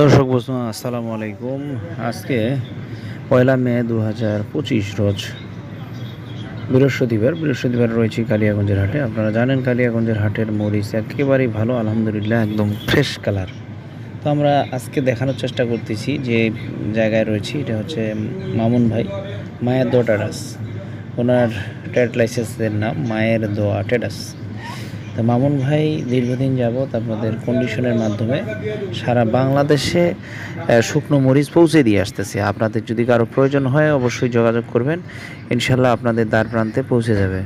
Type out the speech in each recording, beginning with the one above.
দর্শক বন্ধু, আসসালামু আলাইকুম। আজকে পয়লা মে দু হাজার পঁচিশ রোজ বৃহস্পতিবার। বৃহস্পতিবার রয়েছে কালিয়াগঞ্জের হাটে। আপনারা জানেন কালিয়াগঞ্জের হাটের মরিচ একেবারেই ভালো, আলহামদুলিল্লাহ, একদম ফ্রেশ কালার তো আমরা আজকে দেখানোর চেষ্টা করতেছি যে জায়গায় রয়েছি। এটা হচ্ছে মামুন ভাই, মায়ের দোয়া টেডাস ওনার ট্রেড লাইসেন্সের নাম মায়ের দোয়া টেডাস তো মামুন ভাই দীর্ঘদিন যাবৎ আপনাদের কন্ডিশনের মাধ্যমে সারা বাংলাদেশে শুকনো মরিচ পৌঁছে দিয়ে আসতেছে। আপনাদের যদি কারও প্রয়োজন হয়, অবশ্যই যোগাযোগ করবেন। ইনশাল্লাহ আপনাদের দ্বার প্রান্তে পৌঁছে যাবে।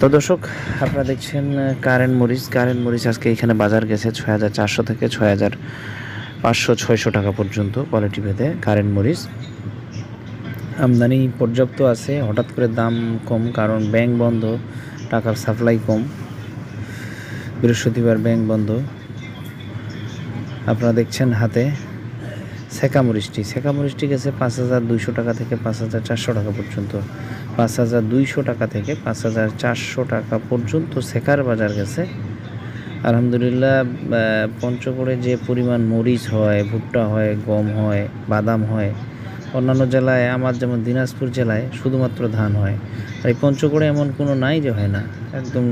তো দর্শক, আপনারা দেখছেন কারেন্ট মরিচ। কারেন্ট মরিচ আজকে এখানে বাজার গেছে ছয় হাজার চারশো থেকে ছয় হাজার পাঁচশো, ছয়শো টাকা পর্যন্ত কোয়ালিটি ভেদে কারেন্ট মরিচ। আমদানি পর্যাপ্ত আছে। হঠাৎ করে দাম কম, কারণ ব্যাংক বন্ধ, টাকার সাপ্লাই কম। বৃহস্পতিবার ব্যাংক বন্ধ। আপনারা দেখছেন হাতে সেকা মরিচটি। সেকা মরিচটি গেছে পাঁচ হাজার দুইশো টাকা থেকে পাঁচ হাজার চারশো টাকা পর্যন্ত। পাঁচ হাজার দুইশো টাকা থেকে পাঁচ হাজার চারশো টাকা পর্যন্ত সেকার বাজার গেছে। আলহামদুলিল্লাহ পঞ্চগড়ে যে পরিমাণ মরিচ হয়, ভুট্টা হয়, গম হয়, বাদাম হয় অন্যান্য জেলায়, আমার যেমন দিনাজপুর জেলায় শুধুমাত্র ধান হয়। এই পঞ্চগড়ে এমন কোনো নাই যে হয় না। একদম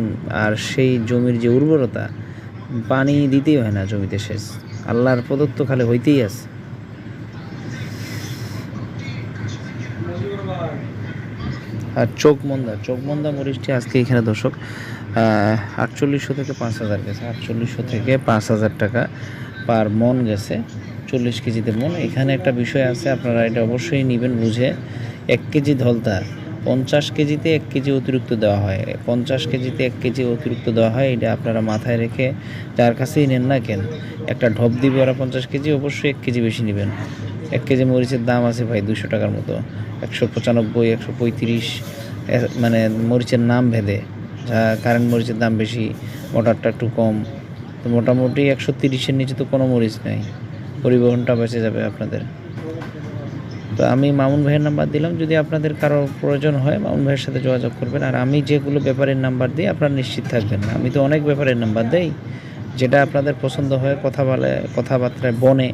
আর সেই জমির যে উর্বরতা, পানি দিতেই হয় না জমিতে শেষ আল্লাহর প্রদত্ত খালে হইতেই আছে। আর চোখ মন্দা চোখ মন্দা মরিচটি আজকে এখানে দর্শক আটচল্লিশশো থেকে পাঁচ হাজার গেছে। আটচল্লিশশো থেকে পাঁচ হাজার টাকা পার মন গেছে। চল্লিশ কেজিতে মন এখানে একটা বিষয় আছে, আপনারা এটা অবশ্যই নেবেন বুঝে। এক কেজি ধলতা, পঞ্চাশ কেজিতে এক কেজি অতিরিক্ত দেওয়া হয়। পঞ্চাশ কেজিতে এক কেজি অতিরিক্ত দেওয়া হয়, এটা আপনারা মাথায় রেখে যার কাছেই নেন না কেন, একটা ঢপ দিবে ওরা পঞ্চাশ কেজি, অবশ্যই এক কেজি বেশি নেবেন। এক কেজি মরিচের দাম আছে ভাই দুশো টাকার মতো, একশো পঁচানব্বই, একশো পঁয়ত্রিশ মানে মরিচের নাম ভেদে। যা কারেন্ট মরিচের দাম বেশি মোটারটা একটু কম, তো মোটামুটি একশো তিরিশের নিচে তো কোনো মরিচ নেই। পরিবহনটা বেঁচে যাবে আপনাদের। তো আমি মামুন ভাইয়ের নাম্বার দিলাম, যদি আপনাদের কারও প্রয়োজন হয়, মামুন ভাইয়ের সাথে যোগাযোগ করবেন। আর আমি যেগুলো ব্যাপারের নাম্বার দিই, আপনারা নিশ্চিত থাকবেন আমি তো অনেক ব্যাপারের নাম্বার দেই, যেটা আপনাদের পছন্দ হয়, কথা বলে, কথাবার্তায় বনে,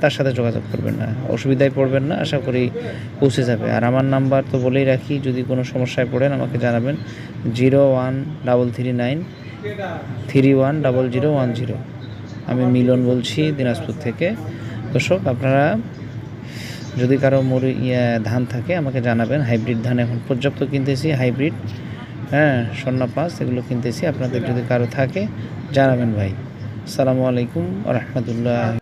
তার সাথে যোগাযোগ করবেন না। অসুবিধায় পড়বেন না, আশা করি পৌঁছে যাবে। আর আমার নাম্বার তো বলেই রাখি, যদি কোনো সমস্যায় পড়েন, আমাকে জানাবেন। Zero one double three nine three one double zero one zero. আমি মিলন বলছি দিনাজপুর থেকে। দর্শক, আপনারা যদি কারও মরি ইয়া, ধান থাকে, আমাকে জানাবেন। হাইব্রিড ধান এখন পর্যাপ্ত কিনতেছি, হাইব্রিড হ্যাঁ স্বর্ণ পাঁচ এগুলো কিনতেছি। আপনাদের যদি কারও থাকে, জানাবেন ভাই। আসসালামু আলাইকুম রহমতুল্লাহ।